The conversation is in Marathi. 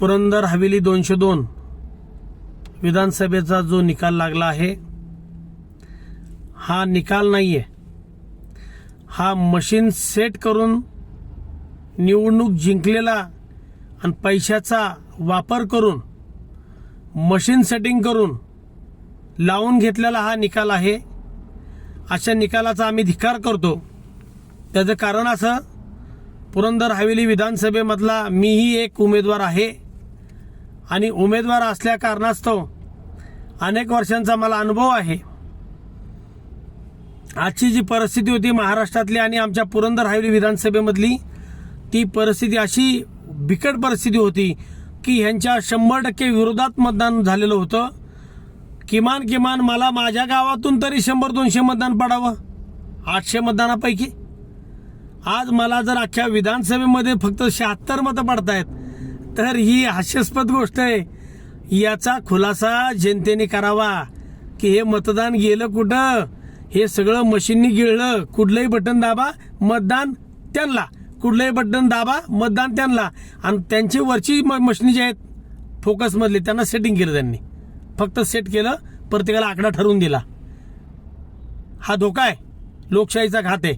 पुरंदर हवेली दोनशे दोन विधानसभेचा जो निकाल लागला आहे हा निकाल नाही आहे हा मशीन सेट करून निवडणूक जिंकलेला आणि पैशाचा वापर करून मशीन सेटिंग करून लावून घेतलेला हा निकाल आहे. अशा निकालाचा आम्ही धिक्कार करतो. त्याचं कारण असं पुरंदर हवेली विधानसभेमधला मीही एक उमेदवार आहे. आणि उमेदवार असल्या कारणास्तव अनेक वर्षांचा मला अनुभव आहे. आजची जी परिस्थिती होती महाराष्ट्रातली आणि आमच्या पुरंदर हायवे विधानसभेमधली ती परिस्थिती अशी बिकट परिस्थिती होती की ह्यांच्या शंभर टक्के विरोधात मतदान झालेलं होतं. किमान किमान मला माझ्या गावातून तरी शंभर दोनशे मतदान पडावं आठशे मतदानापैकी. आज मला जर अख्ख्या विधानसभेमध्ये फक्त शहात्तर मतं पडतायत तर ही हास्यास्पद गोष्ट आहे. याचा खुलासा जनतेने करावा. की हे मतदान गेलं कुठं? हे सगळं मशीननी गिळलं. कुठलंही बटन दाबा मतदान त्यांना. कुठलंही बटन दाबा मतदान त्यांना. आणि त्यांची वरची म- मशिनी जे आहेत फोकसमधले त्यांना सेटिंग केलं त्यांनी. फक्त सेट केलं प्रत्येकाला आकडा ठरवून दिला. हा धोका आहे. लोकशाहीचा घात आहे.